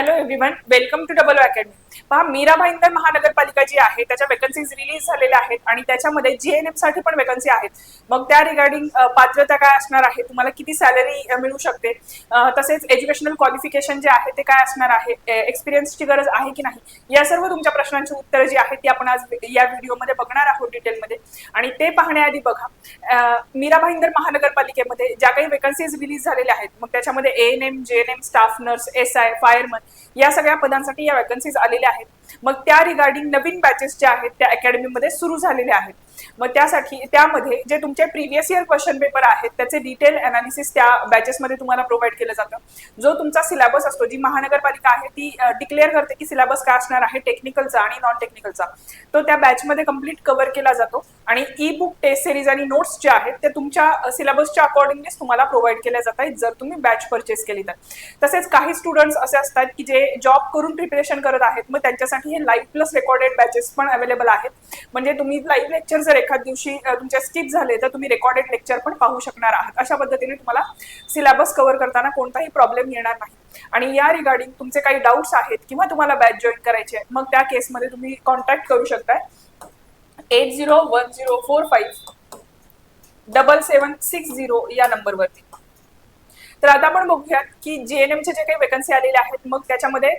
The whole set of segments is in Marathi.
Hello everyone welcome to double academy पहा मीरा भाईंदर महानगरपालिका जी आहे त्याच्या वेकन्सीज रिलीज झालेल्या आहेत आणि त्याच्यामध्ये जीएनएमसाठी पण वेकन्सी आहेत. मग त्या रिगार्डिंग पात्रता काय असणार आहे? तुम्हाला किती सॅलरी मिळू शकते? तसेच एज्युकेशनल क्वालिफिकेशन जे आहे ते काय असणार आहे? एक्सपिरियन्सची गरज आहे की नाही? या सर्व तुमच्या प्रश्नांची उत्तरं जी आहेत ती आपण आज या व्हिडिओमध्ये बघणार आहोत डिटेलमध्ये आणि ते पाहण्याआधी बघा अ, मीरा भाईंदर महानगरपालिकेमध्ये ज्या काही वेकन्सीज रिलीज झालेल्या आहेत मग त्याच्यामध्ये A N M G N M staff nurse S I fireman या सगळ्या पदांसाठी या वॅकन्सीज आलेल्या आहेत. मग त्या रिगार्डिंग नवीन बॅचेस ज्या आहेत त्या अकॅडमीमध्ये सुरू झालेल्या आहेत. मग त्यासाठी त्यामध्ये जे तुमचे प्रिव्हियस इयर क्वेश्चन पेपर आहेत त्याचे डिटेल अनालिसिस त्या बॅचेसमध्ये तुम्हाला प्रोव्हाइड केलं जातं. जो तुमचा सिलेबस असतो जी महानगरपालिका आहे ती डिक्लेअर करते की सिलेबस काय असणार आहे टेक्निकलचा आणि नॉन टेक्निकलचा तो त्या बॅचमध्ये कंप्लीट कव्हर केला जातो आणि ई बुक टेस्ट सिरीज आणि नोट्स जे आहेत ते तुमच्या सिलेबसच्या अकॉर्डिंगलीच तुम्हाला प्रोव्हाइड केल्या जात आहेत जर तुम्ही बॅच परचेस केली तर. तसेच काही स्टुडंट्स असे असतात की जे जॉब करून प्रिपरेशन करत आहेत मग त्यांच्यासाठी हे लाईव्ह प्लस रेकॉर्डेड बॅचेस पण अवेलेबल आहेत. म्हणजे तुम्ही लाईव्ह लेक्चर जर एखाद दिवशी तुमच्या स्किप झाले तर तुम्ही रेकॉर्डेड लेक्चर पण पाहू शकणार आहात. अशा पद्धतीने तुम्हाला सिलेबस कव्हर करताना कोणताही प्रॉब्लेम येणार नाही. आणि या रिगार्डिंग तुमचे काही डाऊट्स आहेत किंवा तुम्हाला बॅच जॉईन करायचे आहे, मग त्या केसमध्ये तुम्ही कॉन्टॅक्ट करू शकताय. Eight zero one zero four five double seven six zero या नंबरवरती तर आता आपण बघूयात की जीएनएमचे जे काही वेकन्सी आलेल्या आहेत मग त्याच्यामध्ये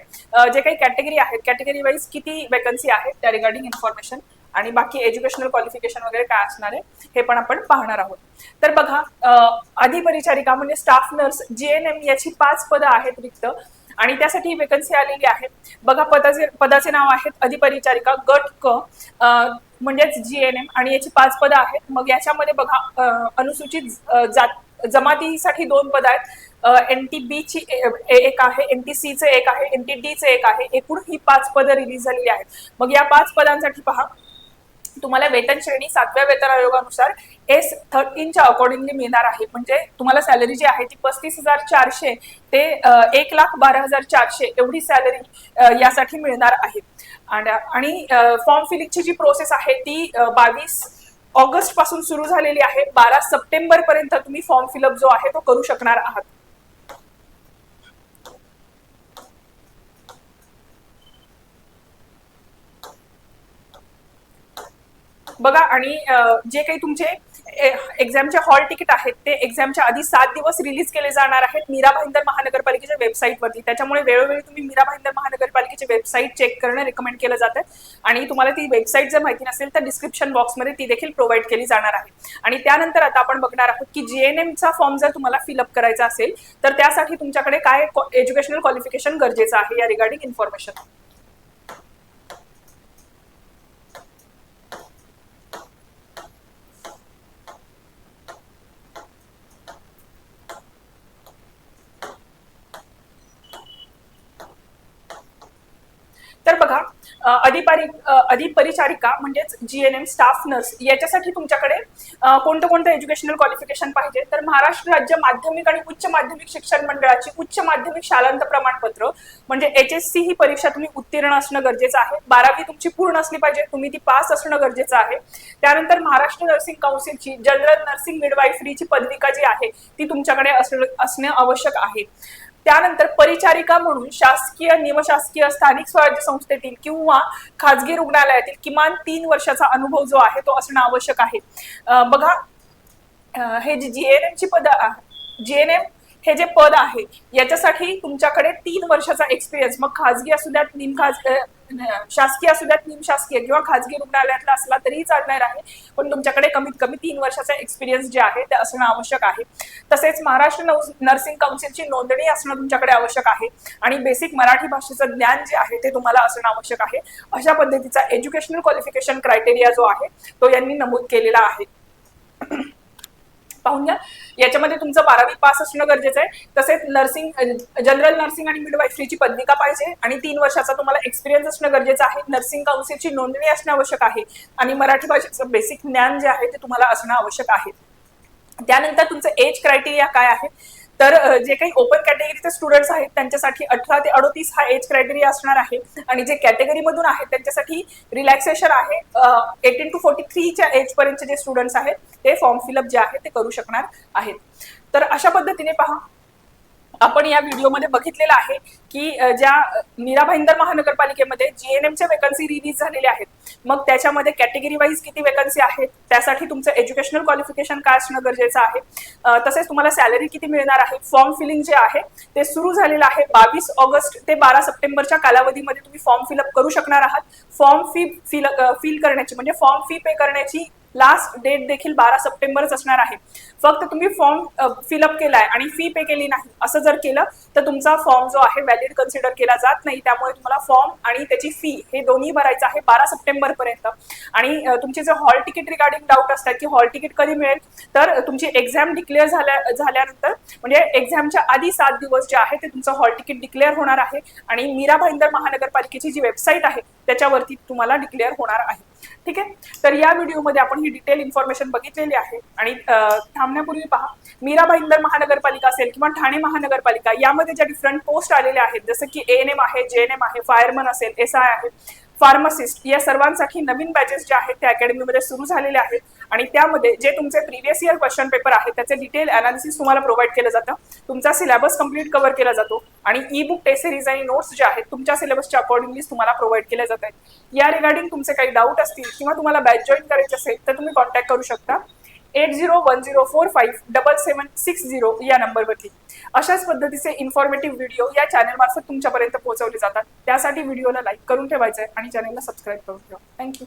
जे काही कॅटेगरी आहेत कॅटेगरी वाईज किती वेकन्सी आहेत त्या रिगार्डिंग इन्फॉर्मेशन आणि बाकी एज्युकेशनल क्वालिफिकेशन वगैरे काय असणार आहे हे पण आपण पाहणार आहोत. तर बघा आधी परिचारिका म्हणजे स्टाफ नर्स जीएनएम याची पाच पदं आहेत रिक्त आणि त्यासाठी वेकन्सी आलेली आहे. बघा पदाचे पदाचे नाव आहेत अधिपरिचारिका गट क अ, म्हणजेच जीएनएम आणि याची पाच पदं आहेत. मग याच्यामध्ये बघा अनुसूचित जात जमातीसाठी दोन पद आहेत. एन टी बी ची ए- ए- एक आहे एन टी सी चे एक आहे एन टी डी चे एक आहे. एकूण ही पाच पदं रिलीज झालेली आहेत. मग या पाच पदांसाठी पहा. तुम्हाला वेतन श्रेणी सातव्या वेतन आयोगानुसार एस थर्टीनच्या अकॉर्डिंगली मिळणार आहे. म्हणजे तुम्हाला सॅलरी जी आहे ती पस्तीस हजार चारशे ते एक लाख बारा हजार चारशे एवढी सॅलरी यासाठी मिळणार आहे. आणि- आणि फॉर्म फिलिंगची जी प्रोसेस आहे ती बावीस ऑगस्टपासून सुरू झालेली आहे. बारा सप्टेंबर पर्यंत तुम्ही फॉर्म फिलअप जो आहे तो करू शकणार आहात. बघा आणि जे काही तुमचे एक्झामचे हॉल तिकीट आहेत. ते एक्झामच्या आधी सात दिवस रिलीज केले जाणार आहेत मीरा भाईंदर महानगरपालिकेच्या वेबसाईटवरती त्याच्यामुळे वेळोवेळी तुम्ही मीरा भाईंदर महानगरपालिकेची वेबसाईट चेक करणं रेकमेंड केलं जातं. आणि तुम्हाला ती वेबसाईट जर माहिती नसेल तर डिस्क्रिप्शन बॉक्समध्ये ती देखील प्रोव्हाइड केली जाणार आहे. आणि त्यानंतर आता आपण बघणार आहोत की जीएनएमचा फॉर्म जर तुम्हाला फिलअप करायचा असेल तर त्यासाठी तुमच्याकडे काय एज्युकेशनल क्वालिफिकेशन गरजेचं आहे या रिगार्डिंग इन्फॉर्मेशन तर बघा अ, अधिपारी अ, अधिपरिचारिका म्हणजेच एम स्टाफ नर्स याच्यासाठी तुमच्याकडे कोणतं कोणतं एज्युकेशनल क्वालिफिकेशन पाहिजे? तर महाराष्ट्र राज्य माध्यमिक आणि उच्च माध्यमिक शिक्षण मंडळाची उच्च माध्यमिक शालांत प्रमाणपत्र म्हणजे एच एस सी ही परीक्षा तुम्ही उत्तीर्ण असणं गरजेचं आहे. बारावी तुमची पूर्ण असली पाहिजे तुम्ही ती पास असणं गरजेचं आहे. त्यानंतर महाराष्ट्र नर्सिंग काउन्सिलची जनरल नर्सिंग मिडवायफरीची पदविका जी आहे ती तुमच्याकडे असणं असणे आवश्यक आहे. त्यानंतर परिचारिका म्हणून शासकीय निमशासकीय स्थानिक स्वराज्य संस्थेतील किंवा खाजगी रुग्णालयातील किमान तीन वर्षाचा अनुभव जो आहे तो असणं आवश्यक आहे. बघा अं, हे जी एन ची पद जीएनएम हे जे पद आहे याच्यासाठी तुमच्याकडे तीन वर्षाचा एक्सपिरियन्स मग खाजगी असू द्यात निमखाज अं, शासकीय असू द्यात निमशासकीय किंवा खाजगी रुग्णालयातला असला तरीही चालणार आहे. पण तुमच्याकडे कमीत कमी तीन वर्षाचा एक्सपिरियन्स जे आहे ते असणं आवश्यक आहे. तसेच महाराष्ट्र नर्सिंग काउन्सिलची नोंदणी असणं तुमच्याकडे आवश्यक आहे. आणि बेसिक मराठी भाषेचं ज्ञान जे आहे ते तुम्हाला असणं आवश्यक आहे. अशा पद्धतीचा एज्युकेशनल क्वालिफिकेशन क्रायटेरिया जो आहे तो यांनी नमूद केलेला आहे. पाहून घ्या. याच्यामध्ये तुमचं बारावी पास असणं गरजेचं आहे. तसेच नर्सिंग जनरल नर्सिंग आणि मिडवायफरीची पदविका पाहिजे आणि तीन वर्षाचा तुम्हाला एक्सपिरियन्स असणं गरजेचं आहे. नर्सिंग काउन्सिलची नोंदणी असणं आवश्यक आहे. आणि मराठी भाषेचं बेसिक ज्ञान जे आहे ते तुम्हाला असणं आवश्यक आहे. त्यानंतर तुमचं एज क्रायटेरिया काय आहे? तर जे काही ओपन कॅटेगरीचे स्टुडंट्स आहेत त्यांच्यासाठी अठरा ते अडोतीस हा एज क्रायटेरिया असणार आहे. आणि जे कॅटेगरी मधून आहेत त्यांच्यासाठी रिलॅक्सेशन आहे. एटीन टू फोर्टी थ्रीच्या एज पर्यंतचे जे स्टुडंट्स आहेत ते फॉर्म फिलअप जे आहे ते करू शकणार आहेत. तर अशा पद्धतीने पहा. आपण या व्हिडिओमध्ये बघितलेलं आहे की ज्या मीरा भाईंदर महानगरपालिकेमध्ये जीएनएमच्या वेकन्सी रिलीज झालेल्या आहेत मग त्याच्यामध्ये कॅटेगरी वाईज किती वेकन्सी आहेत? त्यासाठी तुमचं एज्युकेशनल क्वालिफिकेशन काय असणं गरजेचं आहे? तसेच तुम्हाला सॅलरी किती मिळणार आहे? फॉर्म फिलिंग जे आहे ते सुरू झालेलं आहे बावीस ऑगस्ट ते बारा सप्टेंबरच्या कालावधीमध्ये तुम्ही फॉर्म फिलअप करू शकणार आहात. फॉर्म फी फिल फिल करण्याची म्हणजे फॉर्म फी पे करण्याची लास्ट डेट देखील बारा सप्टेंबरच असणार आहे. फक्त तुम्ही फॉर्म फिलअप केलाय आणि फी पे केली नाही असं जर केलं तर तुमचा फॉर्म जो आहे व्हॅलिड कन्सिडर केला जात नाही. त्यामुळे तुम्हाला फॉर्म आणि त्याची फी हे दोन्ही भरायचं आहे बारा सप्टेंबर पर्यंत. आणि तुमचे जे हॉल तिकीट रिगार्डिंग डाऊट असतात की हॉल तिकीट कधी मिळेल तर तुमची एक्झाम डिक्लेअर झाल्या झाल्यानंतर म्हणजे एक्झामच्या आधी सात दिवस जे आहे ते तुमचं हॉल तिकीट डिक्लेअर होणार आहे. आणि मीरा भाईंदर महानगरपालिकेची जी वेबसाईट आहे त्याच्यावरती तुम्हाला डिक्लेअर होणार आहे. ठीक आहे? तर या व्हिडिओमध्ये आपण ही डिटेल इन्फॉर्मेशन बघितलेली आहे. आणि थांबण्यापूर्वी पहा मीरा भाईंदर महानगरपालिका असेल किंवा ठाणे महानगरपालिका यामध्ये ज्या डिफरंट पोस्ट आलेल्या आहेत जसं की एएनएम एन एम आहे जे एन एम आहे फायरमन असेल एस आय आहे फार्मासिस्ट या सर्वांसाठी नवीन बॅचेस जे आहेत ते अकॅडमीमध्ये सुरू झालेले आहेत. आणि त्यामध्ये जे तुमचे प्रिव्हियस इयर क्वेश्चन पेपर आहेत त्याचे डिटेल अनालिसिस तुम्हाला प्रोव्हाइड केलं जातं. तुमचा सिलेबस कंप्लीट कव्हर केला जातो. आणि ई बुक टेस्ट सिरीज आणि नोट्स जे आहेत तुमच्या सिलेबसच्या अकॉर्डिंगली तुम्हाला प्रोव्हाइड केल्या जात आहेत. या रिगार्डिंग तुमचे काही डाऊट असतील किंवा तुम्हाला बॅच जॉईन करायचे असेल तर तुम्ही कॉन्टॅक्ट करू शकता. Eight zero one zero four five double seven six zero या नंबरवरती. अशाच पद्धतीचे इन्फॉर्मेटिव्ह व्हिडिओ या चॅनल मार्फत तुमच्यापर्यंत पोहोचवले जातात. त्यासाठी व्हिडिओला लाईक करून ठेवायचं आहे आणि चॅनलला सबस्क्राईब करून ठेवा. थँक्यू